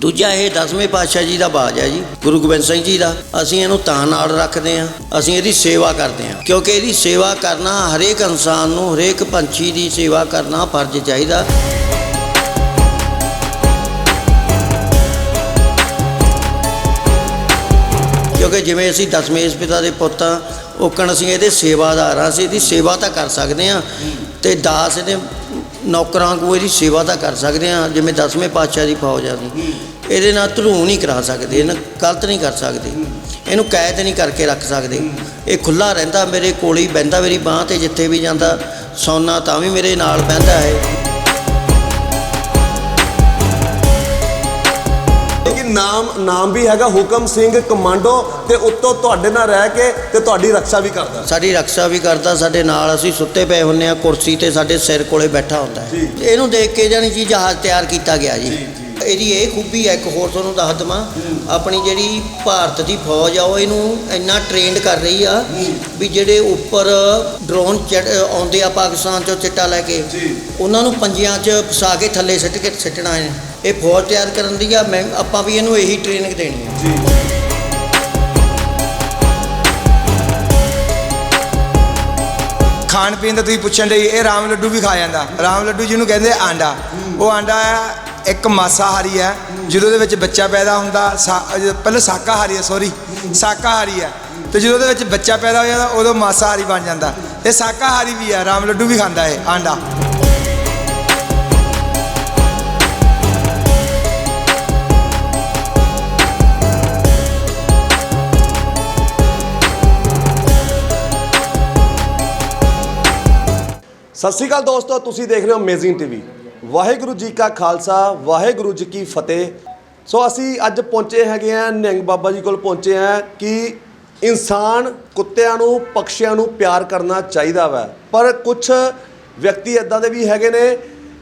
ਦੂਜਾ ਇਹ ਦਸਵੇਂ ਪਾਤਸ਼ਾਹ ਜੀ ਦਾ ਬਾਜ ਹੈ ਜੀ, ਗੁਰੂ ਗੋਬਿੰਦ ਸਿੰਘ ਜੀ ਦਾ। ਅਸੀਂ ਇਹਨੂੰ ਤਾਂ ਨਾਲ ਰੱਖਦੇ ਹਾਂ, ਅਸੀਂ ਇਹਦੀ ਸੇਵਾ ਕਰਦੇ ਹਾਂ। ਕਿਉਂਕਿ ਇਹਦੀ ਸੇਵਾ ਕਰਨਾ ਹਰੇਕ ਇਨਸਾਨ ਨੂੰ, ਹਰੇਕ ਪੰਛੀ ਦੀ ਸੇਵਾ ਕਰਨਾ ਫਰਜ਼ ਚਾਹੀਦਾ। ਕਿਉਂਕਿ ਜਿਵੇਂ ਅਸੀਂ ਦਸਮੇਸ਼ ਪਿਤਾ ਦੇ ਪੁੱਤ ਪੁੱਤਾਂ ਓਕਣ ਅਸੀਂ ਇਹਦੇ ਸੇਵਾਦਾਰ ਹਾਂ, ਅਸੀਂ ਇਹਦੀ ਸੇਵਾ ਤਾਂ ਕਰ ਸਕਦੇ ਹਾਂ। ਤੇ ਦਾਸ ਇਹਦੇ ਨੌਕਰਾਂ ਕੋ ਇਹਦੀ ਸੇਵਾ ਤਾਂ ਕਰ ਸਕਦੇ ਹਾਂ, ਜਿਵੇਂ ਦਸਵੇਂ ਪਾਤਸ਼ਾਹ ਦੀ ਫੌਜ ਆ ਦੀ ਇਹਦੇ ਨਾਲ ਧਰੂ ਨਹੀਂ ਕਰਾ ਸਕਦੇ, ਇਹਨਾਂ ਗਲਤ ਨਹੀਂ ਕਰ ਸਕਦੇ। ਇਹਨੂੰ ਕੈਦ ਨਹੀਂ ਕਰਕੇ ਰੱਖ ਸਕਦੇ। ਇਹ ਖੁੱਲਾ ਰਹਿੰਦਾ ਮੇਰੇ ਕੋਲ ਹੀ, ਬਹਿੰਦਾ ਮੇਰੀ ਬਾਹ ਤੇ ਜਿੱਥੇ ਵੀ ਜਾਂਦਾ ਸੌਣਾ ਤਾਂ ਵੀ ਮੇਰੇ ਨਾਲ ਬਹਿੰਦਾ ਹੈ। ਨਾਮ ਨਾਮ ਵੀ ਹੈਗਾ ਹੁਕਮ ਸਿੰਘ ਕਮਾਂਡੋ ਤੇ ਉੱਤੋਂ ਤੁਹਾਡੇ ਨਾਲ ਰਹਿ ਕੇ ਤੇ ਤੁਹਾਡੀ ਰੱਖਿਆ ਵੀ ਕਰਦਾ। ਸਾਡੀ ਰੱਖਿਆ ਵੀ ਕਰਦਾ ਸਾਡੇ ਨਾਲ ਅਸੀਂ ਸੁੱਤੇ ਪਏ ਹੁੰਨੇ ਆ ਕੁਰਸੀ ਤੇ ਸਾਡੇ ਸਿਰ ਕੋਲੇ ਬੈਠਾ ਹੁੰਦਾ ਹੈ। ਇਹਨੂੰ ਦੇਖ ਕੇ ਜਾਨੀ ਜੀ ਜਹਾਜ਼ ਤਿਆਰ ਕੀਤਾ ਗਿਆ ਜੀ। ਇਹਦੀ ਇਹ ਖੂਬੀ ਹੈ ਇੱਕ ਹੋਰ ਤੁਹਾਨੂੰ ਦੱਸ ਦਵਾਂ। ਆਪਣੀ ਜਿਹੜੀ ਭਾਰਤ ਦੀ ਫੌਜ ਆ ਉਹ ਇਹਨੂੰ ਇੰਨਾ ਟ੍ਰੇਨਡ ਕਰ ਰਹੀ ਆ ਵੀ ਜਿਹੜੇ ਉੱਪਰ ਡਰੋਨ ਆਉਂਦੇ ਆ ਪਾਕਿਸਤਾਨ ਚੋਂ ਚਿੱਟਾ ਲੈ ਕੇ ਉਹਨਾਂ ਨੂੰ ਪੰਜਿਆਂ 'ਚ ਫਸਾ ਕੇ ਥੱਲੇ ਸਿੱਟ ਕੇ ਸਿੱਟਣਾ ਹੈ। ਇਹ ਫੌਜ ਤਿਆਰ ਕਰਨ ਦੀ ਆ ਮੈਂ ਆਪਾਂ ਵੀ ਇਹਨੂੰ ਇਹੀ ਟ੍ਰੇਨਿੰਗ ਦੇਣੀ ਆ। ਖਾਣ ਪੀਣ ਦਾ ਤੁਸੀਂ ਪੁੱਛਣ ਲਈ ਇਹ ਰਾਮ ਲੱਡੂ ਵੀ ਖਾ ਜਾਂਦਾ। ਰਾਮ ਲੱਡੂ ਜਿਹਨੂੰ ਕਹਿੰਦੇ ਆਂਡਾ। ਉਹ ਆਂਡਾ ਹੈ ਇੱਕ ਮਾਸਾਹਾਰੀ ਹੈ ਜਦੋਂ ਦੇ ਵਿੱਚ ਬੱਚਾ ਪੈਦਾ ਹੁੰਦਾ ਪਹਿਲਾਂ ਸ਼ਾਕਾਹਾਰੀ ਹੈ ਸੌਰੀ ਸ਼ਾਕਾਹਾਰੀ ਹੈ ਤੇ ਜਦੋਂ ਉਹਦੇ ਵਿੱਚ ਬੱਚਾ ਪੈਦਾ ਹੋ ਜਾਂਦਾ ਉਦੋਂ ਮਾਸਾਹਾਰੀ ਬਣ ਜਾਂਦਾ। ਇਹ ਸ਼ਾਕਾਹਾਰੀ ਵੀ ਹੈ ਰਾਮ ਲੱਡੂ ਵੀ ਖਾਂਦਾ ਹੈ ਆਂਡਾ। ਸਤਿ ਸ਼੍ਰੀ ਅਕਾਲ ਦੋਸਤੋ, ਤੁਸੀਂ ਦੇਖ ਰਹੇ ਹੋ ਅਮੇਜ਼ਿੰਗ ਟੀਵੀ ਵਾਹਿਗੁਰੂ ਜੀ ਕਾ ਖਾਲਸਾ, ਵਾਹਿਗੁਰੂ ਜੀ ਕੀ ਫਤਿਹ। ਸੋ ਅਸੀਂ ਅੱਜ ਪਹੁੰਚੇ ਹੈਗੇ ਆ ਨਿਹੰਗ ਬਾਬਾ ਜੀ ਕੋਲ ਪਹੁੰਚੇ ਆ ਕਿ ਇਨਸਾਨ ਕੁੱਤਿਆਂ ਨੂੰ ਪੰਛੀਆਂ ਨੂੰ ਪਿਆਰ ਕਰਨਾ ਚਾਹੀਦਾ ਵਾ। ਪਰ ਕੁਝ ਵਿਅਕਤੀ ਇਦਾਂ ਦੇ ਵੀ ਹੈਗੇ ਨੇ,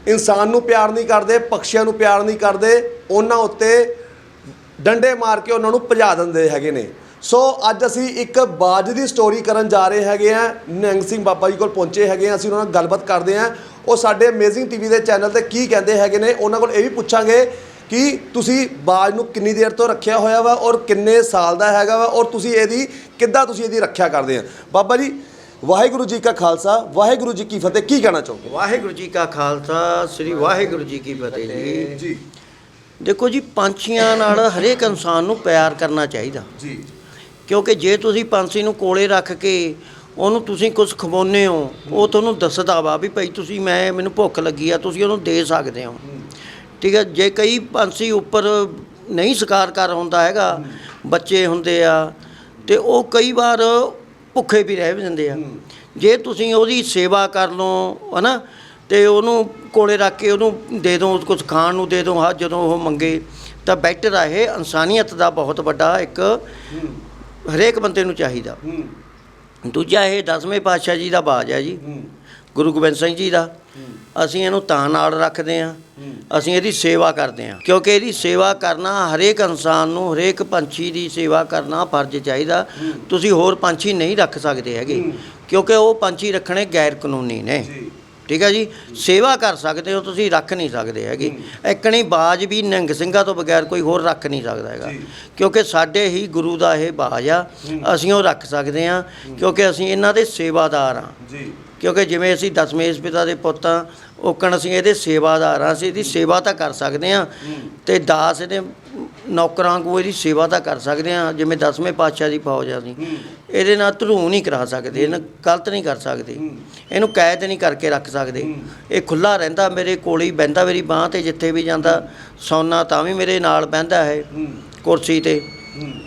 ਇਨਸਾਨ ਨੂੰ ਪਿਆਰ ਨਹੀਂ ਕਰਦੇ, ਪਕਸ਼ੀਆਂ ਨੂੰ ਪਿਆਰ ਨਹੀਂ ਕਰਦੇ, ਉਹਨਾਂ ਉੱਤੇ ਡੰਡੇ ਮਾਰ ਕੇ ਉਹਨਾਂ ਨੂੰ ਭਜਾ ਦਿੰਦੇ ਹੈਗੇ ਨੇ। ਸੋ ਅੱਜ ਅਸੀਂ ਇੱਕ ਬਾਜ ਦੀ ਸਟੋਰੀ ਕਰਨ ਜਾ ਰਹੇ ਹੈਗੇ ਆ ਨਿਹੰਗ ਸਿੰਘ ਬਾਬਾ ਜੀ ਕੋਲ ਪਹੁੰਚੇ ਹੈਗੇ ਆ ਅਸੀਂ ਉਹਨਾਂ ਨਾਲ ਗੱਲਬਾਤ ਕਰਦੇ ਆ ਉਹ ਸਾਡੇ ਅਮੇਜ਼ਿੰਗ ਟੀਵੀ ਦੇ ਚੈਨਲ ਤੇ ਕੀ ਕਹਿੰਦੇ ਹੈਗੇ ਨੇ ਉਹਨਾਂ ਕੋਲ ਇਹ ਵੀ ਪੁੱਛਾਂਗੇ ਕਿ ਤੁਸੀਂ ਬਾਜ ਨੂੰ ਕਿੰਨੀ ਦੇਰ ਤੋਂ ਰੱਖਿਆ ਹੋਇਆ ਵਾ ਔਰ ਕਿੰਨੇ ਸਾਲ ਦਾ ਹੈਗਾ ਵਾ ਔਰ ਤੁਸੀਂ ਇਹਦੀ ਕਿੱਦਾਂ ਤੁਸੀਂ ਇਹਦੀ ਰੱਖਿਆ ਕਰਦੇ ਆ ਬਾਬਾ ਜੀ ਵਾਹਿਗੁਰੂ ਜੀ ਕਾ ਖਾਲਸਾ ਵਾਹਿਗੁਰੂ ਜੀ ਕੀ ਫਤਿਹ। ਕੀ ਕਹਿਣਾ ਚਾਹੋਗੇ? ਵਾਹਿਗੁਰੂ ਜੀ ਕਾ ਖਾਲਸਾ ਸ੍ਰੀ ਵਾਹਿਗੁਰੂ ਜੀ ਕੀ ਫਤਿਹ ਜੀ। ਜੀ। ਦੇਖੋ ਜੀ ਪੰਛੀਆਂ ਨਾਲ ਹਰੇਕ ਇਨਸਾਨ ਨੂੰ ਪਿਆਰ ਕਰਨਾ ਚਾਹੀਦਾ। ਜੀ। ਕਿਉਂਕਿ ਜੇ ਤੁਸੀਂ ਪੰਛੀ ਨੂੰ ਕੋਲੇ ਰੱਖ ਕੇ ਉਹਨੂੰ ਤੁਸੀਂ ਕੁਝ ਖਵਾਉਂਦੇ ਹੋ, ਉਹ ਤੁਹਾਨੂੰ ਦੱਸਦਾ ਵਾ ਵੀ ਭਾਈ ਤੁਸੀਂ ਮੈਂ, ਮੈਨੂੰ ਭੁੱਖ ਲੱਗੀ ਆ, ਤੁਸੀਂ ਉਹਨੂੰ ਦੇ ਸਕਦੇ ਹੋ। ਠੀਕ ਹੈ ਜੇ ਕਈ ਪੰਛੀ ਉੱਪਰ ਨਹੀਂ ਸ਼ਿਕਾਰ ਕਰ ਹੁੰਦਾ ਹੈਗਾ, ਬੱਚੇ ਹੁੰਦੇ ਆ, ਤੇ ਉਹ ਕਈ ਵਾਰ ਭੁੱਖੇ ਵੀ ਰਹਿ ਜਾਂਦੇ ਆ। ਜੇ ਤੁਸੀਂ ਉਹਦੀ ਸੇਵਾ ਕਰ ਲਓ, ਹਨਾ, ਤੇ ਉਹਨੂੰ ਕੋਲੇ ਰੱਖ ਕੇ ਉਹਨੂੰ ਦੇ ਦਿਓ ਕੁਝ ਖਾਣ ਨੂੰ ਦੇ ਦਿਓ ਹਾਂ, ਜਦੋਂ ਉਹ ਮੰਗੇ, ਤਾਂ ਬੈਟਰ ਆ, ਇਹ ਇਨਸਾਨੀਅਤ ਦਾ ਬਹੁਤ ਵੱਡਾ ਇੱਕ ਹਰੇਕ ਬੰਦੇ ਨੂੰ ਚਾਹੀਦਾ। ਦੂਜਾ ਇਹ ਦਸਵੇਂ ਪਾਤਸ਼ਾਹ ਜੀ ਦਾ ਬਾਜ ਹੈ ਜੀ। ਗੁਰੂ ਗੋਬਿੰਦ ਸਿੰਘ ਜੀ ਦਾ। ਅਸੀਂ ਇਹਨੂੰ ਤਾਂ ਨਾਲ ਰੱਖਦੇ ਹਾਂ। ਅਸੀਂ ਇਹਦੀ ਸੇਵਾ ਕਰਦੇ ਹਾਂ। ਕਿਉਂਕਿ ਇਹਦੀ ਸੇਵਾ ਕਰਨਾ ਹਰੇਕ ਇਨਸਾਨ ਨੂੰ ਹਰੇਕ ਪੰਛੀ ਦੀ ਸੇਵਾ ਕਰਨਾ ਫਰਜ਼ ਚਾਹੀਦਾ। ਤੁਸੀਂ ਹੋਰ ਪੰਛੀ ਨਹੀਂ ਰੱਖ ਸਕਦੇ ਹੈਗੇ। ਕਿਉਂਕਿ ਉਹ ਪੰਛੀ ਰੱਖਣੇ ਗੈਰ ਕਾਨੂੰਨੀ ਨੇ ਠੀਕ ਹੈ ਜੀ? ਸੇਵਾ ਕਰ ਸਕਦੇ ਹੋ ਤੁਸੀਂ ਰੱਖ ਨਹੀਂ ਸਕਦੇ ਹੈਗੇ। ਇੱਕਣੀ ਬਾਜ ਵੀ ਨਿਹੰਗ ਸਿੰਘਾਂ ਤੋਂ ਬਗੈਰ ਕੋਈ ਹੋਰ ਰੱਖ ਨਹੀਂ ਸਕਦਾ ਹੈਗਾ। ਕਿਉਂਕਿ ਸਾਡੇ ਹੀ ਗੁਰੂ ਦਾ ਇਹ ਬਾਜ ਆ ਅਸੀਂ ਉਹ ਰੱਖ ਸਕਦੇ ਹਾਂ ਕਿਉਂਕਿ ਅਸੀਂ ਇਹਨਾਂ ਦੇ ਸੇਵਾਦਾਰ ਹਾਂ। ਜੀ। ਕਿਉਂਕਿ ਜਿਵੇਂ ਅਸੀਂ ਦਸਮੇਸ਼ ਪਿਤਾ ਦੇ ਪੁੱਤਾਂ ਓਕਣ ਅਸੀਂ ਇਹਦੇ ਸੇਵਾਦਾਰ ਹਾਂ ਅਸੀਂ ਇਹਦੀ ਸੇਵਾ ਤਾਂ ਕਰ ਸਕਦੇ ਹਾਂ। ਤੇ ਦਾਸ ਇਹਦੇ ਨੌਕਰਾਂ ਕੋ ਇਹਦੀ ਸੇਵਾ ਤਾਂ ਕਰ ਸਕਦੇ ਹਾਂ ਜਿਵੇਂ ਦਸਵੇਂ ਪਾਤਸ਼ਾਹ ਦੀ ਫੌਜ ਆ ਸੀ ਇਹਦੇ ਨਾਲ ਧਰੂ ਨਹੀਂ ਕਰਾ ਸਕਦੇ ਇਹਨਾਂ ਗਲਤ ਨਹੀਂ ਕਰ ਸਕਦੇ। ਇਹਨੂੰ ਕੈਦ ਨਹੀਂ ਕਰਕੇ ਰੱਖ ਸਕਦੇ। ਇਹ ਖੁੱਲਾ ਰਹਿੰਦਾ ਮੇਰੇ ਕੋਲ ਹੀ ਬਹਿੰਦਾ ਮੇਰੀ ਬਾਹ ਤੇ ਜਿੱਥੇ ਵੀ ਜਾਂਦਾ ਸੌਣਾ ਤਾਂ ਵੀ ਮੇਰੇ ਨਾਲ ਬਹਿੰਦਾ ਹੈ ਕੁਰਸੀ ਤੇ।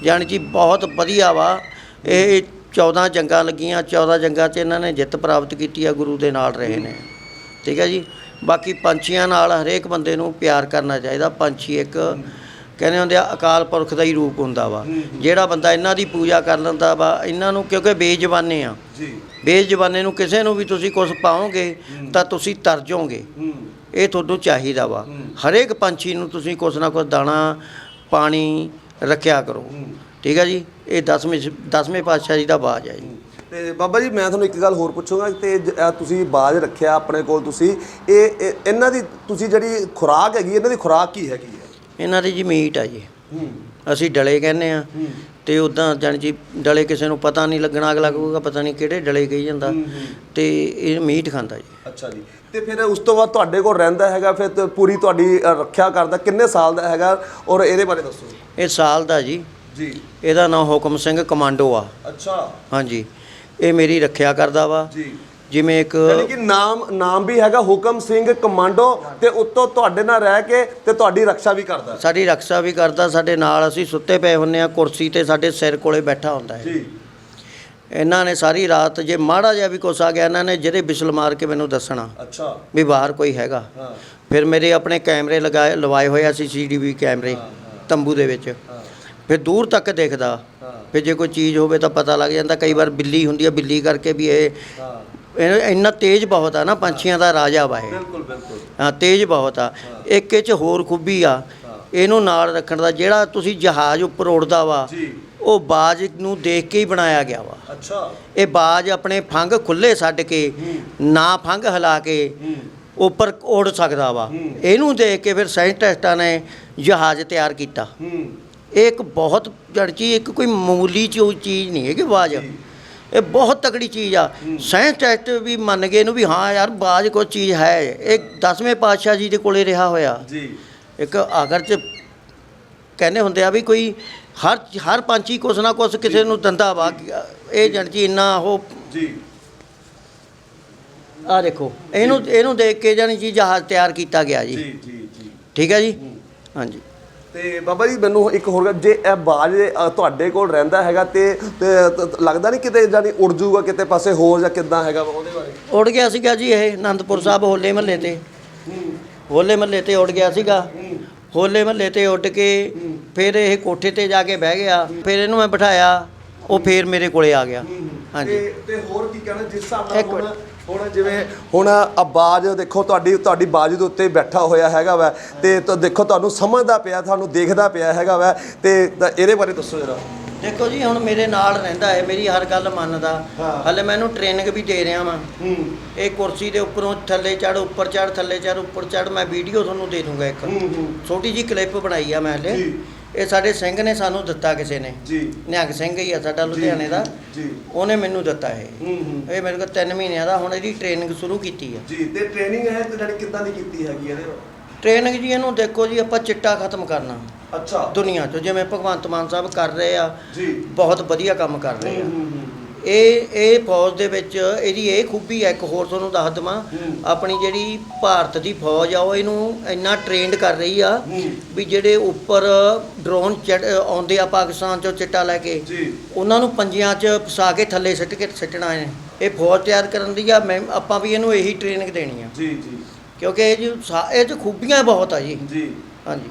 ਜਾਣੀ ਜੀ ਬਹੁਤ ਵਧੀਆ ਵਾ। ਇਹ 14 ਜੰਗਾਂ ਲੱਗੀਆਂ 14 ਜੰਗਾਂ 'ਚ ਇਹਨਾਂ ਨੇ ਜਿੱਤ ਪ੍ਰਾਪਤ ਕੀਤੀ ਆ ਗੁਰੂ ਦੇ ਨਾਲ ਰਹੇ ਨੇ। ਠੀਕ ਹੈ ਜੀ? ਬਾਕੀ ਪੰਛੀਆਂ ਨਾਲ ਹਰੇਕ ਬੰਦੇ ਨੂੰ ਪਿਆਰ ਕਰਨਾ ਚਾਹੀਦਾ। ਪੰਛੀ ਇੱਕ ਕਹਿੰਦੇ ਹੁੰਦੇ ਆ ਅਕਾਲ ਪੁਰਖ ਦਾ ਹੀ ਰੂਪ ਹੁੰਦਾ ਵਾ। ਜਿਹੜਾ ਬੰਦਾ ਇਹਨਾਂ ਦੀ ਪੂਜਾ ਕਰ ਲੈਂਦਾ ਵਾ ਇਹਨਾਂ ਨੂੰ ਕਿਉਂਕਿ ਬੇਜ਼ਬਾਨੇ ਆ। ਜੀ। ਬੇਜ਼ਬਾਨੇ ਨੂੰ ਕਿਸੇ ਨੂੰ ਵੀ ਤੁਸੀਂ ਕੁਝ ਪਾਓਗੇ ਤਾਂ ਤੁਸੀਂ ਤਰ ਜਾਓਗੇ। ਇਹ ਤੁਹਾਨੂੰ ਚਾਹੀਦਾ ਵਾ। ਹਰੇਕ ਪੰਛੀ ਨੂੰ ਤੁਸੀਂ ਕੁਛ ਨਾ ਕੁਛ ਦਾਣਾ ਪਾਣੀ ਰੱਖਿਆ ਕਰੋ। ਠੀਕ ਹੈ ਜੀ? ਇਹ 10ਵੇਂ ਦਸਵੇਂ ਪਾਤਸ਼ਾਹ ਜੀ ਦਾ ਬਾਜ ਹੈ ਜੀ। ਤੇ ਬਾਬਾ ਜੀ ਮੈਂ ਤੁਹਾਨੂੰ ਇੱਕ ਗੱਲ ਹੋਰ ਪੁੱਛੂੰਗਾ ਤੇ ਤੁਸੀਂ ਬਾਜ ਰੱਖਿਆ ਆਪਣੇ ਕੋਲ ਤੁਸੀਂ। ਇਹ ਇਹ- ਇਹਨਾਂ ਦੀ ਤੁਸੀਂ ਜਿਹੜੀ ਖੁਰਾਕ ਹੈਗੀ ਇਹਨਾਂ ਦੀ ਖੁਰਾਕ ਕੀ ਹੈਗੀ ਇਹਨਾਂ ਦੀ ਜੀ ਮੀਟ ਆ ਜੀ। ਅਸੀਂ ਡਲੇ ਕਹਿੰਦੇ ਆ। ਤੇ ਉਦਾਂ ਜਾਣੀ ਜੀ ਡਲੇ ਕਿਸੇ ਨੂੰ ਪਤਾ ਨਹੀਂ ਲੱਗਣਾ ਅਗਲਾ ਕਹੂਗਾ ਪਤਾ ਨਹੀਂ ਕਿਹੜੇ ਡਲੇ ਕਹੀ ਜਾਂਦਾ। ਤੇ ਇਹ ਮੀਟ ਖਾਂਦਾ ਜੀ। ਅੱਛਾ ਜੀ। ਤੇ ਫਿਰ ਉਸ ਤੋਂ ਬਾਅਦ ਤੁਹਾਡੇ ਕੋਲ ਰਹਿੰਦਾ ਹੈਗਾ ਫਿਰ ਤੇ ਪੂਰੀ ਤੁਹਾਡੀ ਅ, ਰੱਖਿਆ ਕਰਦਾ ਕਿੰਨੇ ਸਾਲ ਦਾ ਹੈਗਾ? ਔਰ ਇਹਦੇ ਬਾਰੇ ਦੱਸੋ। ਇਹ ਸਾਲ ਦਾ ਜੀ। ਜੀ। ਇਹਦਾ ਨਾਮ ਹੁਕਮ ਸਿੰਘ ਕਮਾਂਡੋ ਆ। ਅੱਛਾ। ਹਾਂਜੀ। ਇਹ ਮੇਰੀ ਰੱਖਿਆ ਕਰਦਾ ਵਾ। ਜੀ। ਜਿਵੇਂ ਇੱਕ ਯਾਨੀ ਕਿ ਨਾਮ ਨਾਮ ਵੀ ਹੈਗਾ ਹੁਕਮ ਸਿੰਘ ਕਮਾਂਡੋ ਤੇ ਉੱਤੋਂ ਤੁਹਾਡੇ ਨਾਲ ਰਹਿ ਕੇ ਤੇ ਤੁਹਾਡੀ ਰੱਖਿਆ ਵੀ ਕਰਦਾ ਸਾਡੀ ਰੱਖਿਆ ਵੀ ਕਰਦਾ ਸਾਡੇ ਨਾਲ ਅਸੀਂ ਸੁੱਤੇ ਪਏ ਹੁੰਨੇ ਆ ਕੁਰਸੀ ਤੇ ਸਾਡੇ ਸਿਰ ਕੋਲੇ ਬੈਠਾ ਹੁੰਦਾ ਹੈ। ਜੀ। ਇਹਨਾਂ ਨੇ ਸਾਰੀ ਰਾਤ ਜੇ ਮਾੜਾ ਜਿਹਾ ਵੀ ਕੁਛ ਆ ਗਿਆ ਇਹਨਾਂ ਨੇ ਜਿਹਦੇ ਬਿਸਲ ਮਾਰ ਕੇ ਮੈਨੂੰ ਦੱਸਣਾ ਅੱਛਾ। ਵੀ ਬਾਹਰ ਕੋਈ ਹੈਗਾ। ਹਾਂ। ਫਿਰ ਮੇਰੇ ਆਪਣੇ ਕੈਮਰੇ ਲਗਾਏ ਲਵਾਏ ਹੋਏ ਆ ਸੀਸੀਟੀਵੀ ਕੈਮਰੇ ਤੰਬੂ ਦੇ ਵਿੱਚ। ਫਿਰ ਦੂਰ ਤੱਕ ਦੇਖਦਾ। ਹਾਂ। ਫਿਰ ਜੇ ਕੋਈ ਚੀਜ਼ ਹੋਵੇ ਤਾਂ ਪਤਾ ਲੱਗ ਜਾਂਦਾ ਕਈ ਵਾਰ ਬਿੱਲੀ ਹੁੰਦੀ ਆ ਬਿੱਲੀ ਕਰਕੇ ਵੀ ਇਹ ਹਾਂ। ਇਹ ਇੰਨਾ ਤੇਜ਼ ਬਹੁਤ ਆ ਨਾ ਪੰਛੀਆਂ ਦਾ ਰਾਜਾ ਵਾ ਇਹ। ਬਿਲਕੁਲ ਬਿਲਕੁਲ। ਹਾਂ ਤੇਜ਼ ਬਹੁਤ ਆ। ਇੱਕ ਇਹ ਚ ਹੋਰ ਖੂਬੀ ਆ ਇਹਨੂੰ ਨਾਲ ਰੱਖਣ ਦਾ ਜਿਹੜਾ ਤੁਸੀਂ ਜਹਾਜ਼ ਉੱਪਰ ਉੱਡਦਾ ਵਾ ਜੀ। ਉਹ ਬਾਜ ਨੂੰ ਦੇਖ ਕੇ ਹੀ ਬਣਾਇਆ ਗਿਆ ਵਾ। ਅੱਛਾ। ਇਹ ਬਾਜ ਆਪਣੇ ਫੰਗ ਖੁੱਲੇ ਛੱਡ ਕੇ ਨਾ ਫੰਗ ਹਿਲਾ ਕੇ ਉੱਪਰ ਉੱਡ ਸਕਦਾ ਵਾ। ਇਹਨੂੰ ਦੇਖ ਕੇ ਫਿਰ ਸਾਇੰਟਿਸਟਾਂ ਨੇ ਜਹਾਜ਼ ਤਿਆਰ ਕੀਤਾ। ਹੂੰ। ਇਹ ਇੱਕ ਬਹੁਤ ਜੜਚੀ ਇੱਕ ਕੋਈ ਮਾਮੂਲੀ ਚੋ- ਚੀਜ਼ ਨਹੀਂ ਹੈ ਕਿ ਬਾਜ। ਇਹ ਬਹੁਤ ਤਕੜੀ ਚੀਜ਼ ਆ। ਸਾਇੰਟਿਸਟ ਵੀ ਮੰਨ ਗਏ ਇਹਨੂੰ ਵੀ ਹਾਂ ਯਾਰ ਬਾਜ ਕੋਈ ਚੀਜ਼ ਹੈ। ਇਹ 10ਵੇਂ ਪਾਤਸ਼ਾਹ ਜੀ ਦੇ ਕੋਲੇ ਰਿਹਾ ਹੋਇਆ। ਜੀ। ਇੱਕ ਆਖਰ ਚ ਕਹਿੰਦੇ ਹੁੰਦੇ ਆ ਵੀ ਕੋਈ ਹਰ ਹਰ ਪੰਛੀ ਕੁਛ ਨਾ ਕੁਛ ਕਿਸੇ ਨੂੰ ਦੰਦਾ ਵਾ ਇਹ ਜੜਚੀ ਇੰਨਾ ਉਹ ਜੀ। ਆ ਦੇਖੋ ਇਹਨੂੰ ਇਹਨੂੰ ਦੇਖ ਕੇ ਜਾਨੀ ਜੀ ਜਹਾਜ਼ ਤਿਆਰ ਕੀਤਾ ਗਿਆ ਜੀ। ਜੀ ਜੀ ਜੀ। ਠੀਕ ਹੈ ਜੀ? ਹਾਂਜੀ। ਤੇ ਬਾਬਾ ਜੀ ਮੈਨੂੰ ਇੱਕ ਹੋਰ ਗੱਲ, ਜੇ ਇਹ ਬਾਜ ਤੁਹਾਡੇ ਕੋਲ ਰਹਿੰਦਾ ਹੈਗਾ ਤੇ ਲੱਗਦਾ ਨਹੀਂ ਕਿਤੇ ਜਾਨੀ ਉੜ ਜਾਊਗਾ ਕਿਤੇ ਪਾਸੇ ਹੋਰ ਜਾਂ ਕਿੱਦਾਂ ਹੈਗਾ ਉਹਦੇ ਬਾਰੇ? ਉੜ ਗਿਆ ਸੀਗਾ ਜੀ ਇਹ ਆਨੰਦਪੁਰ ਸਾਹਿਬ ਹੋਲੇ ਮਹੱਲੇ ਤੇ। ਹੋਲੇ ਮਹੱਲੇ ਤੇ ਉੜ ਗਿਆ ਸੀਗਾ। ਹੋਲੇ ਮਹੱਲੇ ਤੇ ਉੱਡ ਕੇ ਫਿਰ ਇਹ ਕੋਠੇ ਤੇ ਜਾ ਕੇ ਬਹਿ ਗਿਆ। ਫਿਰ ਇਹਨੂੰ ਮੈਂ ਬਿਠਾਇਆ ਉਹ ਫੇਰ ਮੇਰੇ ਕੋਲੇ ਆ ਗਿਆ। ਹਾਂਜੀ। ਤੇ ਤੇ ਹੋਰ ਕੀ ਕਹਿਣਾ ਜਿਸ ਹਿਸਾਬ ਨਾਲ ਹੁਣ ਹੁਣ ਜਿਵੇਂ ਹੁਣ ਆਵਾਜ਼ ਦੇਖੋ ਤੁਹਾਡੀ ਤੁਹਾਡੀ ਬਾਜ ਦੇ ਉੱਤੇ ਬੈਠਾ ਹੋਇਆ ਹੈਗਾ ਵਾ ਤੇ ਤਾਂ ਦੇਖੋ ਤੁਹਾਨੂੰ ਸਮਝਦਾ ਪਿਆ ਤੁਹਾਨੂੰ ਦੇਖਦਾ ਪਿਆ ਹੈਗਾ ਵਾ ਤੇ ਤਾਂ ਇਹਦੇ ਬਾਰੇ ਦੱਸੋ ਜਰਾ। ਦੇਖੋ ਜੀ ਹੁਣ ਮੇਰੇ ਨਾਲ ਰਹਿੰਦਾ ਹੈ ਮੇਰੀ ਹਰ ਗੱਲ ਮੰਨਦਾ। ਹਲੇ ਮੈਂ ਇਹਨੂੰ ਟ੍ਰੇਨਿੰਗ ਵੀ ਦੇ ਰਿਹਾ ਵਾਂ। ਇਹ ਕੁਰਸੀ ਦੇ ਉੱਪਰੋਂ ਥੱਲੇ ਚੜ ਉੱਪਰ ਚੜ ਥੱਲੇ ਚੜ ਉੱਪਰ ਚੜ ਮੈਂ ਵੀਡੀਓ ਤੁਹਾਨੂੰ ਦੇ ਦੂੰਗਾ ਇੱਕ। ਛੋਟੀ ਜੀ ਕਲਿੱਪ ਬਣਾਈ ਆ ਮੈਂ ਹਲੇ। ਇਹ ਸਾਡੇ ਸਿੰਘ ਨੇ ਸਾਨੂੰ ਦਿੱਤਾ ਕਿਸੇ ਨੇ। ਜੀ। ਨਿਹੰਗ ਸਿੰਘ ਹੀ ਆ ਸਾਡਾ ਲੁਧਿਆਣੇ ਦਾ। ਜੀ। ਉਹਨੇ ਮੈਨੂੰ ਦਿੱਤਾ ਇਹ। ਹੂੰ ਹੂੰ। ਇਹ ਮੇਰੇ ਕੋਲ 3 ਮਹੀਨਿਆਂ ਦਾ ਹੁਣ ਇਹਦੀ ਟ੍ਰੇਨਿੰਗ ਸ਼ੁਰੂ ਕੀਤੀ ਆ। ਜੀ ਤੇ ਟ੍ਰੇਨਿੰਗ ਹੈ ਤੇ ਜਿਹੜੀ ਕਿੱਦਾਂ ਦੀ ਕੀਤੀ ਹੈਗੀ ਇਹਦੇ? ਟ੍ਰੇਨਿੰਗ ਜੀ ਇਹਨੂੰ ਦੇਖੋ ਜੀ ਆਪਾਂ ਚਿੱਟਾ ਖਤਮ ਕਰਨਾ। ਅੱਛਾ। ਦੁਨੀਆ 'ਚ ਜਿਵੇਂ ਭਗਵੰਤ ਮਾਨ ਸਾਹਿਬ ਕਰ ਰਹੇ ਆ ਜੀ। ਬਹੁਤ ਵਧੀਆ ਕੰਮ ਕਰ ਰਹੇ ਆ। ਹੂੰ ਹੂੰ ਹੂੰ। ਇਹ ਇਹ ਫੌਜ ਦੇ ਵਿੱਚ ਇਹਦੀ ਇਹ ਖੂਬੀ ਹੈ ਇੱਕ ਹੋਰ ਤੁਹਾਨੂੰ ਦੱਸ ਦਵਾਂ। ਆਪਣੀ ਜਿਹੜੀ ਭਾਰਤ ਦੀ ਫੌਜ ਆ ਉਹ ਇਹਨੂੰ ਇੰਨਾ ਟ੍ਰੇਨਡ ਕਰ ਰਹੀ ਆ। ਵੀ ਜਿਹੜੇ ਉੱਪਰ ਡਰੋਨ ਆਉਂਦੇ ਆ ਪਾਕਿਸਤਾਨ ਚੋਂ ਚਿੱਟਾ ਲੈ ਕੇ ਉਹਨਾਂ ਨੂੰ ਪੰਜਿਆਂ 'ਚ ਫਸਾ ਕੇ ਥੱਲੇ ਸਿੱਟ ਕੇ ਸਿੱਟਣਾ ਹੈ ਇਹ ਫੌਜ ਤਿਆਰ ਕਰਨ ਦੀ ਆ ਮੈਂ ਆਪਾਂ ਵੀ ਇਹਨੂੰ ਇਹੀ ਟ੍ਰੇਨਿੰਗ ਦੇਣੀ ਆ। ਜੀ ਜੀ। ਕਿਉਂਕਿ ਇਹ ਜੀ ਇਹ 'ਚ ਖੂਬੀਆਂ ਬਹੁਤ ਆ ਜੀ। ਜੀ। ਹਾਂਜੀ।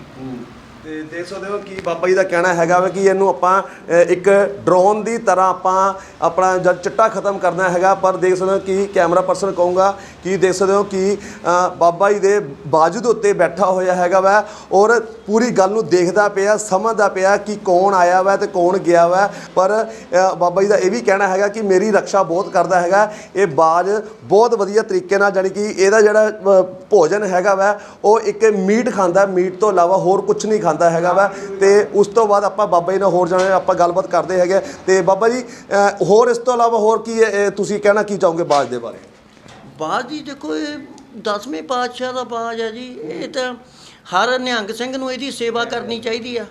ਤੇ ਦੇਖ ਸਕਦੇ ਹੋ ਕਿ ਬਾਬਾ ਜੀ ਦਾ ਕਹਿਣਾ ਹੈਗਾ ਵਾ ਕਿ ਇਹਨੂੰ ਆਪਾਂ ਅ, ਇੱਕ ਡਰੋਨ ਦੀ ਤਰ੍ਹਾਂ ਆਪਾਂ ਆਪਣਾ ਜਦ ਚਿੱਟਾ ਖਤਮ ਕਰਨਾ ਹੈਗਾ ਪਰ ਦੇਖ ਸਕਦੇ ਹੋ ਕਿ ਕੈਮਰਾ ਪਰਸਨ ਕਹੂੰਗਾ ਕਿ ਦੇਖ ਸਕਦੇ ਹੋ ਕਿ ਅ, ਬਾਬਾ ਜੀ ਦੇ ਬਾਜੂ ਦੇ ਉੱਤੇ ਬੈਠਾ ਹੋਇਆ ਹੈਗਾ ਵਾ ਔਰ ਪੂਰੀ ਗੱਲ ਨੂੰ ਦੇਖਦਾ ਪਿਆ ਸਮਝਦਾ ਪਿਆ ਕਿ ਕੌਣ ਆਇਆ ਵਾ ਤੇ ਕੌਣ ਗਿਆ ਵਾ। ਪਰ ਅ, ਬਾਬਾ ਜੀ ਦਾ ਇਹ ਵੀ ਕਹਿਣਾ ਹੈਗਾ ਕਿ ਮੇਰੀ ਰੱਖਿਆ ਬਹੁਤ ਕਰਦਾ ਹੈਗਾ। ਇਹ ਬਾਜ ਬਹੁਤ ਵਧੀਆ ਤਰੀਕੇ ਨਾਲ ਜਾਣੀ ਕਿ ਇਹਦਾ ਜਿਹੜਾ ਅ, ਭੋਜਨ ਹੈਗਾ ਵਾ ਉਹ ਇੱਕ ਮੀਟ ਖਾਂਦਾ। ਮੀਟ ਤੋਂ ਇਲਾਵਾ ਹੋਰ ਕੁਝ ਨਹੀਂ ਖਾਂਦਾ। ਹੈਗਾ ਵਾ ਤੇ ਉਸ ਤੋਂ ਬਾਅਦ ਆਪਾਂ ਬਾਬਾ ਜੀ ਨਾਲ ਹੋਰ ਜਾਣੇ ਆਪਾਂ ਗੱਲਬਾਤ ਕਰਦੇ ਹੈਗੇ। ਤੇ ਬਾਬਾ ਜੀ ਅ, ਹੋਰ ਇਸ ਤੋਂ ਇਲਾਵਾ ਹੋਰ ਕੀ ਇਹ ਤੁਸੀਂ ਕਹਿਣਾ ਕੀ ਚਾਹੋਗੇ ਬਾਜ ਦੇ ਬਾਰੇ? ਬਾਜ ਜੀ ਦੇਖੋ ਇਹ 10ਵੇਂ ਪਾਤਸ਼ਾਹ ਦਾ ਬਾਜ ਹੈ ਜੀ। ਇਹ ਤਾਂ ਹਰ ਨਿਹੰਗ ਸਿੰਘ ਨੂੰ ਇਹਦੀ ਸੇਵਾ ਕਰਨੀ ਚਾਹੀਦੀ ਆ।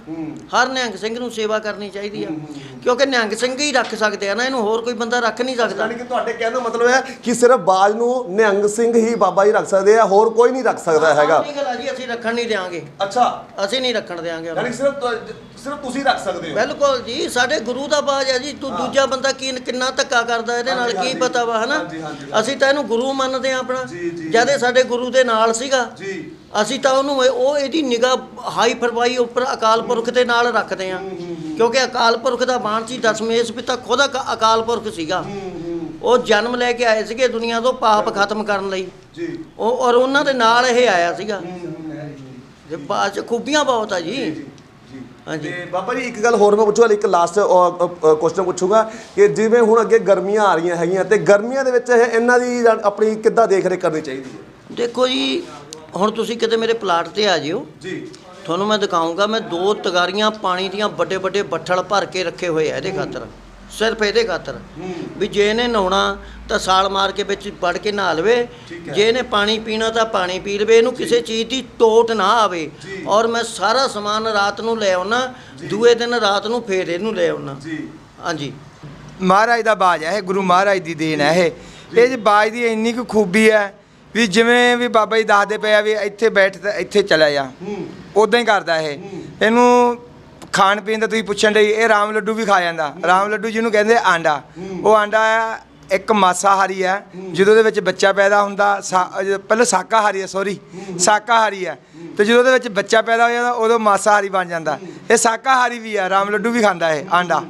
ਹਰ ਨਿਹੰਗ ਸਿੰਘ ਨੂੰ ਸੇਵਾ ਕਰਨੀ ਚਾਹੀਦੀ ਆ। ਕਿਉਂਕਿ ਨਿਹੰਗ ਸਿੰਘ ਹੀ ਰੱਖ ਸਕਦੇ ਆ ਨਾ ਇਹਨੂੰ ਹੋਰ ਕੋਈ ਬੰਦਾ ਰੱਖ ਨਹੀਂ ਸਕਦਾ। ਯਾਨੀ ਕਿ ਤੁਹਾਡੇ ਕਹਿਣ ਦਾ ਮਤਲਬ ਹੈ ਕਿ ਸਿਰਫ ਬਾਜ ਨੂੰ ਨਿਹੰਗ ਸਿੰਘ ਹੀ ਬਾਬਾ ਜੀ ਰੱਖ ਸਕਦੇ ਆ ਹੋਰ ਕੋਈ ਨਹੀਂ ਰੱਖ ਸਕਦਾ ਹੈਗਾ। ਨਹੀਂ ਗੱਲ ਆ ਜੀ ਅਸੀਂ ਰੱਖਣ ਨਹੀਂ ਦਿਆਂਗੇ। ਅੱਛਾ। ਅਸੀਂ ਨਹੀਂ ਰੱਖਣ ਉਹਨੂੰ। ਯਾਨੀ ਸਿਰਫ ਤੁ- ਸਿਰਫ ਤੁਸੀਂ ਰੱਖ ਸਕਦੇ ਹੋ। ਬਿਲਕੁਲ ਜੀ ਸਾਡੇ ਗੁਰੂ ਦਾ ਬਾਜ ਹੈ ਜੀ ਤੂੰ ਦੂਜਾ ਬੰਦਾ ਕੀ ਕਿੰਨਾ ਧੱਕਾ ਕਰਦਾ ਇਹਦੇ ਨਾਲ ਹਾਂਜੀ, ਕੀ। ਪਤਾ ਵਾ ਹਨਾ? ਹਾਂਜੀ, ਹਾਂਜੀ, ਅਸੀਂ ਤਾਂ ਇਹਨੂੰ ਗੁਰੂ ਮੰਨਦੇ ਆ ਆਪਣਾ। ਜੀ, ਜੀ। ਜਦ ਇਹ ਸਾਡੇ ਗੁਰੂ ਦੇ ਨਾਲ ਸੀਗਾ ਜੀ। ਅਸੀਂ ਤਾਂ ਉਹਨੂੰ ਉਹ ਇਹਦੀ ਨਿਗਾਹ ਹਾਈ ਫਰਵਾਈ ਉੱਪਰ ਅਕਾਲ ਪੁਰਖ ਦੇ ਨਾਲ ਰੱਖਦੇ ਆ ਕਿਉਂਕਿ ਅਕਾਲ ਪੁਰਖ ਦਾ ਬਾਣ ਸੀ ਦਸਮੇਸ਼ ਪਿਤਾ ਖੁਦ ਅਕ- ਅਕਾਲ ਪੁਰਖ ਸੀਗਾ। ਉਹ ਜਨਮ ਲੈ ਕੇ ਆਏ ਸੀਗੇ ਦੁਨੀਆ ਤੋਂ ਪਾਪ ਖਤਮ ਕਰਨ ਲਈ। ਜੀ। ਉਹ ਔਰ ਉਹਨਾਂ ਦੇ ਨਾਲ ਇਹ ਆਇਆ ਸੀਗਾ। ਤੇ ਬਾਅਦ ਚ ਖੂਬੀਆਂ ਬਹੁਤ ਆ ਜੀ। ਜੀ ਹਾਂਜੀ। ਤੇ ਬਾਬਾ ਜੀ ਇੱਕ ਗੱਲ ਹੋਰ ਮੈਂ ਪੁੱਛੂਗਾ ਇੱਕ ਲਾਸਟ ਕੁਐਸਚਨ ਪੁੱਛੂਗਾ ਕਿ ਜਿਵੇਂ ਹੁਣ ਅੱਗੇ ਗਰਮੀਆਂ ਆ ਰਹੀਆਂ ਹੈਗੀਆਂ ਤੇ ਗਰਮੀਆਂ ਦੇ ਵਿੱਚ ਇਹ ਇਹਨਾਂ ਦੀ ਆਪਣੀ ਕਿੱਦਾਂ ਦੇਖ ਰੇਖ ਕਰਨੀ ਚਾਹੀਦੀ ਹੈ? ਦੇਖੋ ਜੀ ਹੁਣ ਤੁਸੀਂ ਕਿਤੇ ਮੇਰੇ ਪਲਾਟ ਤੇ ਆ ਜਿਓ। ਜੀ। ਤੁਹਾਨੂੰ ਮੈਂ ਦਿਖਾਉਂਗਾ ਮੈਂ ਦੋ ਤਗਾਰੀਆਂ ਪਾਣੀ ਦੀਆਂ ਵੱਡੇ ਵੱਡੇ ਬੱਠਲ ਭਰ ਕੇ ਰੱਖੇ ਹੋਏ ਆ ਇਹਦੇ ਖਾਤਰ। ਸਿਰਫ ਇਹਦੇ ਖਾਤਰ। ਵੀ ਜੇ ਇਹਨੇ ਨਹਾਉਣਾ ਤਾਂ ਛਾਲ ਮਾਰ ਕੇ ਵਿੱਚ ਵੜ ਕੇ ਨਹਾ ਲਵੇ। ਜੇ ਇਹਨੇ ਪਾਣੀ ਪੀਣਾ ਤਾਂ ਪਾਣੀ ਪੀ ਲਵੇ ਇਹਨੂੰ ਕਿਸੇ ਚੀਜ਼ ਦੀ ਟੋਟ ਨਾ ਆਵੇ। ਔਰ ਮੈਂ ਸਾਰਾ ਸਮਾਨ ਰਾਤ ਨੂੰ ਲੈ ਆਉਣਾ ਦੂਏ ਦਿਨ ਰਾਤ ਨੂੰ ਫੇਰ ਇਹਨੂੰ ਲੈ ਆਉਣਾ ਹਾਂਜੀ। ਮਹਾਰਾਜ ਦਾ ਬਾਜ ਹੈ ਇਹ ਗੁਰੂ ਮਹਾਰਾਜ ਦੀ ਦੇਣ ਹੈ ਇਹ। ਇਹ ਬਾਜ ਦੀ ਇੰਨੀ ਕੁ ਖੂਬੀ ਹੈ ਵੀ ਜਿਵੇਂ ਵੀ ਬਾਬਾ ਜੀ ਦੱਸਦੇ ਪਏ ਆ ਵੀ ਇੱਥੇ ਬੈਠ ਤੇ ਇੱਥੇ ਚਲਾ ਜਾ। ਉਦਾਂ ਹੀ ਕਰਦਾ ਇਹ। ਇਹਨੂੰ ਖਾਣ ਪੀਣ ਦਾ ਤੁਸੀਂ ਪੁੱਛਣ ਲਈ ਇਹ ਰਾਮ ਲੱਡੂ ਵੀ ਖਾ ਜਾਂਦਾ। ਰਾਮ ਲੱਡੂ ਜਿਹਨੂੰ ਕਹਿੰਦੇ ਆਂਡਾ। ਉਹ ਆਂਡਾ ਇੱਕ ਮਾਸਾਹਾਰੀ ਹੈ। ਜਦੋਂ ਉਹਦੇ ਵਿੱਚ ਬੱਚਾ ਪੈਦਾ ਹੁੰਦਾ ਪਹਿਲਾਂ ਸ਼ਾਕਾਹਾਰੀ ਹੈ ਸੌਰੀ ਸ਼ਾਕਾਹਾਰੀ ਹੈ। ਤੇ ਜਦੋਂ ਉਹਦੇ ਵਿੱਚ ਬੱਚਾ ਪੈਦਾ ਹੋ ਜਾਂਦਾ ਉਦੋਂ ਮਾਸਾਹਾਰੀ ਬਣ ਜਾਂਦਾ। ਇਹ ਸ਼ਾਕਾਹਾਰੀ ਵੀ ਹੈ ਰਾਮ ਲੱਡੂ ਵੀ ਖਾਂਦਾ ਇਹ ਆਂਡਾ।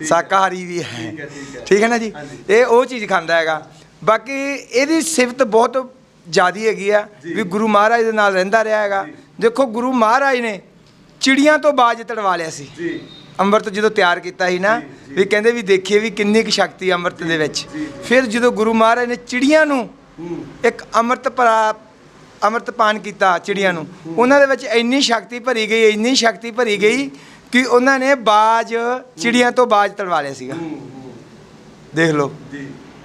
ਸ਼ਾਕਾਹਾਰੀ ਵੀ ਹੈ। ਠੀਕ ਹੈ ਨਾ ਜੀ? ਇਹ ਉਹ ਚੀਜ਼ ਖਾਂਦਾ ਹੈਗਾ। ਬਾਕੀ ਇਹਦੀ ਸਿਫਤ ਬਹੁਤ ਜ਼ਿਆਦੀ ਹੈਗੀ ਆ ਵੀ ਗੁਰੂ ਮਹਾਰਾਜ ਦੇ ਨਾਲ ਰਹਿੰਦਾ ਰਿਹਾ ਹੈਗਾ। ਦੇਖੋ ਗੁਰੂ ਮਹਾਰਾਜ ਨੇ ਚਿੜੀਆਂ ਤੋਂ ਬਾਜ ਤੜਵਾ ਲਿਆ ਸੀ। ਅੰਮ੍ਰਿਤ ਜਦੋਂ ਤਿਆਰ ਕੀਤਾ ਸੀ ਨਾ ਵੀ ਕਹਿੰਦੇ ਵੀ ਦੇਖੀਏ ਵੀ ਕਿੰਨੀ ਕੁ ਸ਼ਕਤੀ ਅੰਮ੍ਰਿਤ ਦੇ ਵਿੱਚ। ਫਿਰ ਜਦੋਂ ਗੁਰੂ ਮਹਾਰਾਜ ਨੇ ਚਿੜੀਆਂ ਨੂੰ ਇੱਕ ਅੰਮ੍ਰਿਤ ਭਰਾ ਅੰਮ੍ਰਿਤ ਪਾਨ ਕੀਤਾ ਚਿੜੀਆਂ ਨੂੰ ਉਹਨਾਂ ਦੇ ਵਿੱਚ ਇੰਨੀ ਸ਼ਕਤੀ ਭਰੀ ਗਈ ਇੰਨੀ ਸ਼ਕਤੀ ਭਰੀ ਗਈ ਕਿ ਉਹਨਾਂ ਨੇ ਬਾਜ ਚਿੜੀਆਂ ਤੋਂ ਬਾਜ ਤੜਵਾ ਲਿਆ ਸੀਗਾ। ਦੇਖ ਲਓ।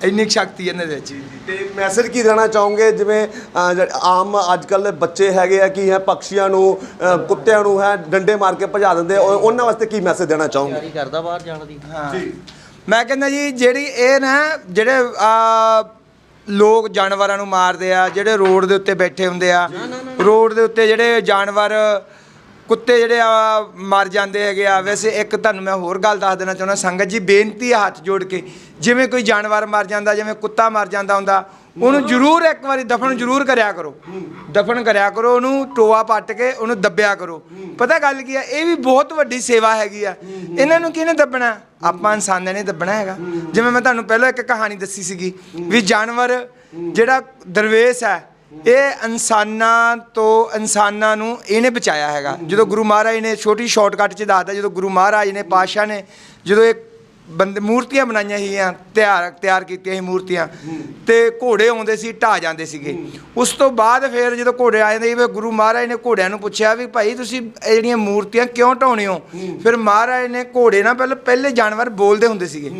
ਇੰਨੀ ਸ਼ਕਤੀ ਇਹਨਾਂ ਦੇ ਵਿੱਚ ਤੇ ਮੈਸੇਜ ਕੀ ਦੇਣਾ ਚਾਹੋਗੇ? ਜਿਵੇਂ ਜਿਹੜੇ ਆਮ ਅੱਜ ਕੱਲ ਬੱਚੇ ਹੈਗੇ ਆ ਕੀ ਹੈ ਪੰਛੀਆਂ ਨੂੰ ਕੁੱਤਿਆਂ ਨੂੰ ਹੈ ਡੰਡੇ ਮਾਰ ਕੇ ਭਜਾ ਦਿੰਦੇ ਉਹ- ਉਹਨਾਂ ਵਾਸਤੇ ਕੀ ਮੈਸੇਜ ਦੇਣਾ ਚਾਹੋਗੇ? ਤਿਆਰੀ ਕਰਦਾ ਬਾਹਰ ਜਾਣ ਦੀ। ਹਾਂ। ਮੈਂ ਕਹਿੰਦਾ ਜੀ ਜਿਹੜੀ ਇਹ ਨਾ ਜਿਹੜੇ ਆ ਲੋਕ ਜਾਨਵਰਾਂ ਨੂੰ ਮਾਰਦੇ ਆ ਜਿਹੜੇ ਰੋਡ ਦੇ ਉੱਤੇ ਬੈਠੇ ਹੁੰਦੇ ਆ ਰੋਡ ਦੇ ਉੱਤੇ ਜਿਹੜੇ ਜਾਨਵਰ ਕੁੱਤੇ ਜਿਹੜੇ ਆ, ਮਰ ਜਾਂਦੇ ਹੈਗੇ ਆ। ਵੈਸੇ ਇੱਕ ਤੁਹਾਨੂੰ ਮੈਂ ਹੋਰ ਗੱਲ ਦੱਸ ਦੇਣਾ ਚਾਹੁੰਦਾ, ਸੰਗਤ ਜੀ ਬੇਨਤੀ ਆ ਹੱਥ ਜੋੜ ਕੇ। ਜਿਵੇਂ ਕੋਈ ਜਾਨਵਰ ਮਰ ਜਾਂਦਾ, ਜਿਵੇਂ ਕੁੱਤਾ ਮਰ ਜਾਂਦਾ ਹੁੰਦਾ, ਉਹਨੂੰ ਜ਼ਰੂਰ ਇੱਕ ਵਾਰੀ ਦਫਨ ਜ਼ਰੂਰ ਕਰਿਆ ਕਰੋ। ਦਫਨ ਕਰਿਆ ਕਰੋ, ਉਹਨੂੰ ਟੋਆ ਪੱਟ ਕੇ ਉਹਨੂੰ ਦੱਬਿਆ ਕਰੋ। ਪਤਾ ਗੱਲ ਕੀ ਆ, ਇਹ ਵੀ ਬਹੁਤ ਵੱਡੀ ਸੇਵਾ ਹੈਗੀ ਆ। ਇਹਨਾਂ ਨੂੰ ਕਿਹਨੇ ਦੱਬਣਾ? ਆਪਾਂ ਇਨਸਾਨਾਂ ਨੇ ਦੱਬਣਾ ਹੈਗਾ। ਜਿਵੇਂ ਮੈਂ ਤੁਹਾਨੂੰ ਪਹਿਲਾਂ ਇੱਕ ਕਹਾਣੀ ਦੱਸੀ ਸੀਗੀ ਵੀ ਜਾਨਵਰ ਜਿਹੜਾ ਦਰਵੇਸ਼ ਹੈ ਇਹ ਇਨਸਾਨਾਂ ਤੋਂ ਇਨਸਾਨਾਂ ਨੂੰ ਇਹਨੇ ਬਚਾਇਆ ਹੈਗਾ। ਜਦੋਂ ਗੁਰੂ ਮਹਾਰਾਜ ਨੇ ਛੋਟੀ ਸ਼ਾਰਟਕਟ 'ਚ ਦੱਸਦਾ ਜਦੋਂ ਗੁਰੂ ਮਹਾਰਾਜ ਨੇ ਪਾਤਸ਼ਾਹ ਨੇ ਜਦੋਂ ਇਹ ਬੰਦੇ ਮੂਰਤੀਆਂ ਬਣਾਈਆਂ ਸੀਗੀਆਂ ਤਿਆਰ ਤਿਆਰ ਕੀਤੀਆਂ ਸੀ ਮੂਰਤੀਆਂ ਤੇ ਘੋੜੇ ਆਉਂਦੇ ਸੀ ਢਾ ਜਾਂਦੇ ਸੀਗੇ। ਉਸ ਤੋਂ ਬਾਅਦ ਫਿਰ ਜਦੋਂ ਘੋੜੇ ਆ ਜਾਂਦੇ ਸੀ ਫਿਰ ਗੁਰੂ ਮਹਾਰਾਜ ਨੇ ਘੋੜਿਆਂ ਨੂੰ ਪੁੱਛਿਆ ਵੀ ਭਾਈ ਤੁਸੀਂ ਇਹ ਜਿਹੜੀਆਂ ਮੂਰਤੀਆਂ ਕਿਉਂ ਢਾਉਣੇ ਹੋ। ਫਿਰ ਮਹਾਰਾਜ ਨੇ ਘੋੜੇ ਨਾਲ ਪਹਿਲੇ ਪਹਿਲੇ ਜਾਨਵਰ ਬੋਲਦੇ ਹੁੰਦੇ ਸੀਗੇ।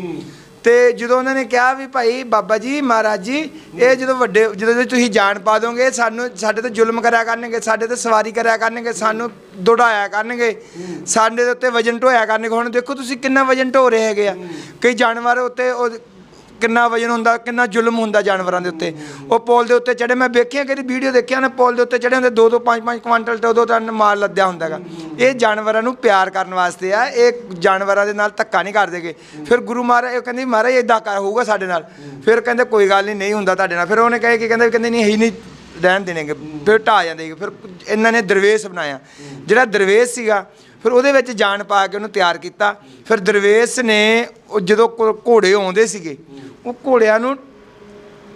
ਤੇ ਜਦੋਂ ਉਹਨਾਂ ਨੇ ਕਿਹਾ ਵੀ ਭਾਈ ਬਾਬਾ ਜੀ, ਮਹਾਰਾਜ ਜੀ, ਇਹ ਜਦੋਂ ਵੱਡੇ, ਜਦੋਂ ਤੁਸੀਂ ਜਾਣ ਪਾ ਦੋਗੇ, ਸਾਨੂੰ, ਸਾਡੇ ਤੇ ਜ਼ੁਲਮ ਕਰਿਆ ਕਰਨਗੇ, ਸਾਡੇ ਤੇ ਸਵਾਰੀ ਕਰਿਆ ਕਰਨਗੇ, ਸਾਨੂੰ ਦੁੜਾਇਆ ਕਰਨਗੇ, ਸਾਡੇ ਦੇ ਉੱਤੇ ਵਜਨ ਢੋਇਆ ਕਰਨਗੇ। ਹੁਣ ਦੇਖੋ ਤੁਸੀਂ ਕਿੰਨਾ ਵਜਨ ਢੋ ਰਹੇ ਹੈਗੇ ਆ। ਕਈ ਜਾਨਵਰ ਉੱਤੇ ਉਹ ਕਿੰਨਾ ਵਜਨ ਹੁੰਦਾ, ਕਿੰਨਾ ਜ਼ੁਲਮ ਹੁੰਦਾ ਜਾਨਵਰਾਂ ਦੇ ਉੱਤੇ। ਉਹ ਪੋਲ ਦੇ ਉੱਤੇ ਚੜੇ ਮੈਂ ਵੇਖਿਆ ਕਿਹੜੀ ਵੀਡੀਓ ਦੇਖਿਆ ਨਾ, ਪੋਲ ਦੇ ਉੱਤੇ ਚੜੇ ਹੁੰਦੇ 2 2 5 5 ਕੁਆਂਟਲ ਤੇ ਉਦੋਂ ਟਨ ਮਾਲ ਲੱਦਿਆ ਹੁੰਦਾਗਾ ਇਹ ਜਾਨਵਰਾਂ ਨੂੰ ਪਿਆਰ ਕਰਨ ਵਾਸਤੇ ਆ, ਇਹ ਜਾਨਵਰਾਂ ਦੇ ਨਾਲ ਧੱਕਾ ਨਹੀਂ ਕਰਦੇਗੇ ਫਿਰ ਗੁਰੂ ਮਹਾਰਾਜ ਇਹ ਕਹਿੰਦੇ, ਮਹਾਰਾਜ ਇਦਾਂ ਕਰ, ਹੋਊਗਾ ਸਾਡੇ ਨਾਲ। ਫਿਰ ਕਹਿੰਦੇ, ਕੋਈ ਗੱਲ ਨਹੀਂ ਨਹੀਂ ਹੁੰਦਾ ਤੁਹਾਡੇ ਨਾਲ। ਫਿਰ ਉਹਨੇ ਕਹੇ ਕਿ ਕਹਿੰਦੇ ਕਹਿੰਦੇ, ਨਹੀਂ ਹੀ ਨਹੀਂ ਰਹਿਣ ਦੇਣਗੇ। ਫਿਰ ਢਾ ਜਾਂਦੇ ਫਿਰ ਇਹਨਾਂ ਨੇ ਦਰਵੇਸ਼ ਬਣਾਇਆ। ਜਿਹੜਾ ਦਰਵੇਸ਼ ਸੀਗਾ ਫਿਰ ਉਹਦੇ ਵਿੱਚ ਜਾਨ ਪਾ ਕੇ ਉਹਨੂੰ ਤਿਆਰ ਕੀਤਾ। ਫਿਰ ਦਰਵੇਸ਼ ਨੇ ਉਹ ਜਦੋਂ ਘੋ- ਘੋੜੇ ਆਉਂਦੇ ਸੀਗੇ, ਉਹ ਘੋੜਿਆਂ ਨੂੰ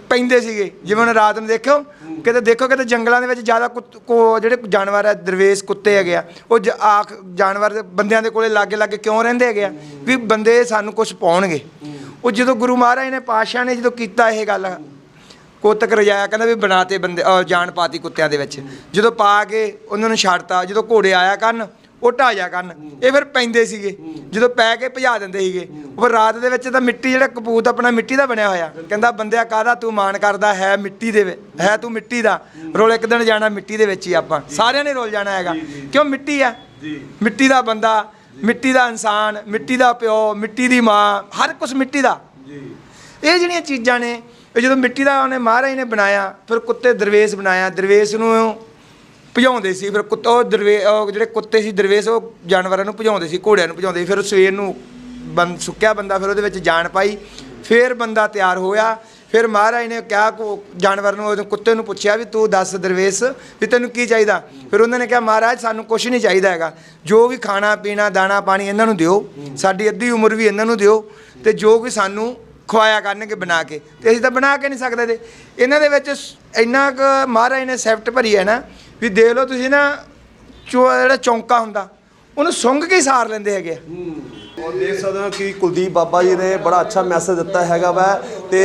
ਪੈਂਦੇ ਸੀਗੇ। ਜਿਵੇਂ ਹੁਣ ਰਾਤ ਨੂੰ ਦੇਖਿਓ, ਕਿਤੇ ਦੇਖੋ ਕਿਤੇ ਜੰਗਲਾਂ ਦੇ ਵਿੱਚ ਜ਼ਿਆਦਾ ਕੁੱਤ- ਕੋ- ਜਿਹੜੇ ਜਾਨਵਰ ਆ, ਦਰਵੇਸ਼ ਕੁੱਤੇ ਹੈਗੇ ਆ, ਉਹ ਜ- ਆਖ, ਜਾਨਵਰ ਬੰਦਿਆਂ ਦੇ ਕੋਲੇ ਲਾਗੇ ਲਾਗੇ ਕਿਉਂ ਰਹਿੰਦੇ ਹੈਗੇ ਆ? ਵੀ ਬੰਦੇ ਸਾਨੂੰ ਕੁਝ ਪਾਉਣਗੇ। ਉਹ ਜਦੋਂ ਗੁਰੂ ਮਹਾਰਾਜ ਨੇ, ਪਾਤਸ਼ਾਹ ਨੇ ਜਦੋਂ ਕੀਤਾ ਇਹ ਗੱਲ, ਕੋਤਕ ਰਜਾਇਆ ਕਹਿੰਦਾ ਵੀ ਬਣਾਤੇ ਬੰਦੇ, ਅਹ ਜਾਨ ਪਾਤੀ ਕੁੱਤਿਆਂ ਦੇ ਵਿੱਚ। ਜਦੋਂ ਪਾ ਕੇ ਉਹਨਾਂ ਨੂੰ ਛੱਡਤਾ, ਜਦੋਂ ਘੋੜੇ ਆਇਆ ਕਰਨ ਉਹ ਢਾ ਜਾ ਕਰਨ। ਇਹ ਫਿਰ ਪੈਂਦੇ ਸੀਗੇ। ਜਦੋਂ ਪੈ ਕੇ ਭਜਾ ਦਿੰਦੇ ਸੀਗੇ। ਉਹ ਫਿਰ ਰਾਤ ਦੇ ਵਿੱਚ ਤਾਂ ਮਿੱਟੀ ਜਿਹੜਾ ਕਪੂਤ ਆਪਣਾ ਮਿੱਟੀ ਦਾ ਬਣਿਆ ਹੋਇਆ। ਕਹਿੰਦਾ ਬੰਦਿਆ ਕਾਹਦਾ ਤੂੰ ਮਾਣ ਕਰਦਾ? ਹੈ ਮਿੱਟੀ ਦੇ ਹੈ ਤੂੰ ਮਿੱਟੀ ਦਾ। ਰੋਲ ਇੱਕ ਦਿਨ ਜਾਣਾ ਮਿੱਟੀ ਦੇ ਵਿੱਚ ਹੀ ਆਪਾਂ। ਸਾਰਿਆਂ ਨੇ ਰੋਲ ਜਾਣਾ ਹੈਗਾ। ਕਿਉਂ ਮਿੱਟੀ ਆ? ਮਿੱਟੀ ਦਾ ਬੰਦਾ ਮਿੱਟੀ ਦਾ ਇਨਸਾਨ ਮਿੱਟੀ ਦਾ ਪਿਓ ਮਿੱਟੀ ਦੀ ਮਾਂ ਹਰ ਕੁਝ ਮਿੱਟੀ ਦਾ। ਇਹ ਜਿਹੜੀਆਂ ਚੀਜ਼ਾਂ ਨੇ ਇਹ ਜਦੋਂ ਮਿੱਟੀ ਦਾ ਉਹਨੇ ਮਹਾਰਾਜ ਨੇ ਬਣਾਇਆ ਫਿਰ ਕੁੱਤੇ ਦਰਵੇਸ਼ ਬਣਾਇਆ। ਦਰਵੇਸ਼ ਨੂੰ ਭਜਾਉਂਦੇ ਸੀ, ਫਿਰ ਕੁੱਤਾ ਉਹ ਦਰਵੇ ਉਹ ਜਿਹੜੇ ਕੁੱਤੇ ਸੀ, ਦਰਵੇਸ਼, ਉਹ ਜਾਨਵਰਾਂ ਨੂੰ ਭਜਾਉਂਦੇ ਸੀ, ਘੋੜਿਆਂ ਨੂੰ ਭਜਾਉਂਦੇ ਸੀ, ਫਿਰ ਉਹ ਸਵੇਰ ਨੂੰ ਬੰ ਸੁੱਕਿਆ ਬੰਦਾ, ਫਿਰ ਉਹਦੇ ਵਿੱਚ ਜਾਨ ਪਾਈ, ਫਿਰ ਬੰਦਾ ਤਿਆਰ ਹੋਇਆ, ਫਿਰ ਮਹਾਰਾਜ ਨੇ ਕਿਹਾ ਕੋ ਜਾਨਵਰ ਨੂੰ, ਉਹਦੇ ਕੁੱਤੇ ਨੂੰ ਪੁੱਛਿਆ ਵੀ ਤੂੰ ਦੱਸ ਦਰਵੇਸ਼ ਵੀ ਤੈਨੂੰ ਕੀ ਚਾਹੀਦਾ? ਫਿਰ ਉਹਨਾਂ ਨੇ ਕਿਹਾ, ਮਹਾਰਾਜ, ਸਾਨੂੰ ਕੁਝ ਨਹੀਂ ਚਾਹੀਦਾ ਹੈਗਾ। ਜੋ ਵੀ ਖਾਣਾ, ਪੀਣਾ, ਦਾਣਾ, ਪਾਣੀ ਇਹਨਾਂ ਨੂੰ ਦਿਓ, ਸਾਡੀ ਅੱਧੀ ਉਮਰ ਵੀ ਇਹਨਾਂ ਨੂੰ ਦਿਓ, ਤੇ ਜੋ ਵੀ ਸਾਨੂੰ ਖਵਾਇਆ ਕਰਨਗੇ ਬਣਾ ਕੇ। ਤੇ ਅਸੀਂ ਤਾਂ ਬਣਾ ਕੇ ਨਹੀਂ ਸਕਦੇ ਤੇ। ਇਹਨਾਂ ਦੇ ਵਿੱਚ ਇੰਨਾ ਕੁ ਮਹਾਰਾਜ ਨੇ ਸੈਫਟ ਭਰੀ ਹੈ ਨਾ ਵੀ ਦੇਖ ਲਓ ਤੁਸੀਂ ਨਾ ਚੋ ਜਿਹੜਾ ਚੌਂਕਾ ਹੁੰਦਾ ਉਹਨੂੰ ਸੁੰਘ ਕੇ ਹੀ ਸਾਰ ਲੈਂਦੇ ਹੈਗੇ ਆ। ਔਰ ਦੇਖ ਸਕਦੇ ਹੋ ਕਿ ਕੁਲਦੀਪ ਬਾਬਾ ਜੀ ਨੇ ਬੜਾ ਅੱਛਾ ਮੈਸੇਜ ਦਿੱਤਾ ਹੈਗਾ ਵੈ ਤੇ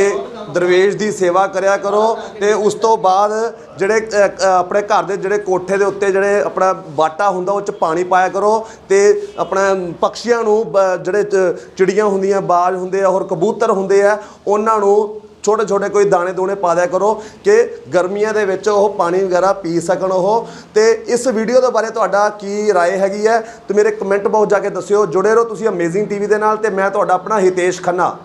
ਦਰਵੇਸ਼ ਦੀ ਸੇਵਾ ਕਰਿਆ ਕਰੋ ਤੇ ਉਸ ਤੋਂ ਬਾਅਦ ਜਿਹੜੇ ਅ, ਅ, ਆਪਣੇ ਘਰ ਦੇ ਜਿਹੜੇ ਕੋਠੇ ਦੇ ਉੱਤੇ ਜਿਹੜੇ ਆਪਣਾ ਬਾਟਾ ਹੁੰਦਾ ਉਹ ਚ ਪਾਣੀ ਪਾਇਆ ਕਰੋ ਤੇ ਆਪਣਾ ਪੰਛੀਆਂ ਨੂੰ ਬ- ਜਿਹੜੇ ਚ- ਚਿੜੀਆਂ ਹੁੰਦੀਆਂ ਬਾਜ ਹੁੰਦੇ ਆ ਹੋਰ ਕਬੂਤਰ ਹੁੰਦੇ ਆ ਉਹਨਾਂ ਨੂੰ ਛੋਟੇ ਛੋਟੇ ਕੋਈ ਦਾਣੇ ਦੂਣੇ ਪਾ ਦਿਆ ਕਰੋ ਕਿ ਗਰਮੀਆਂ ਦੇ ਵਿੱਚ ਉਹ ਪਾਣੀ ਵਗੈਰਾ ਪੀ ਸਕਣ ਉਹ ਤੇ ਇਸ ਵੀਡੀਓ ਦੇ ਬਾਰੇ ਤੁਹਾਡਾ ਕੀ رائے ਹੈਗੀ ਹੈ ਤੇ ਮੇਰੇ ਕਮੈਂਟ ਬਾਕਸ ਜਾ ਕੇ ਦੱਸਿਓ ਜੁੜੇ ਰਹੋ ਤੁਸੀਂ ਅਮੇਜ਼ਿੰਗ ਟੀਵੀ ਦੇ ਨਾਲ ਤੇ ਮੈਂ ਤੁਹਾਡਾ ਆਪਣਾ ਹਿਤੇਸ਼ ਖੰਨਾ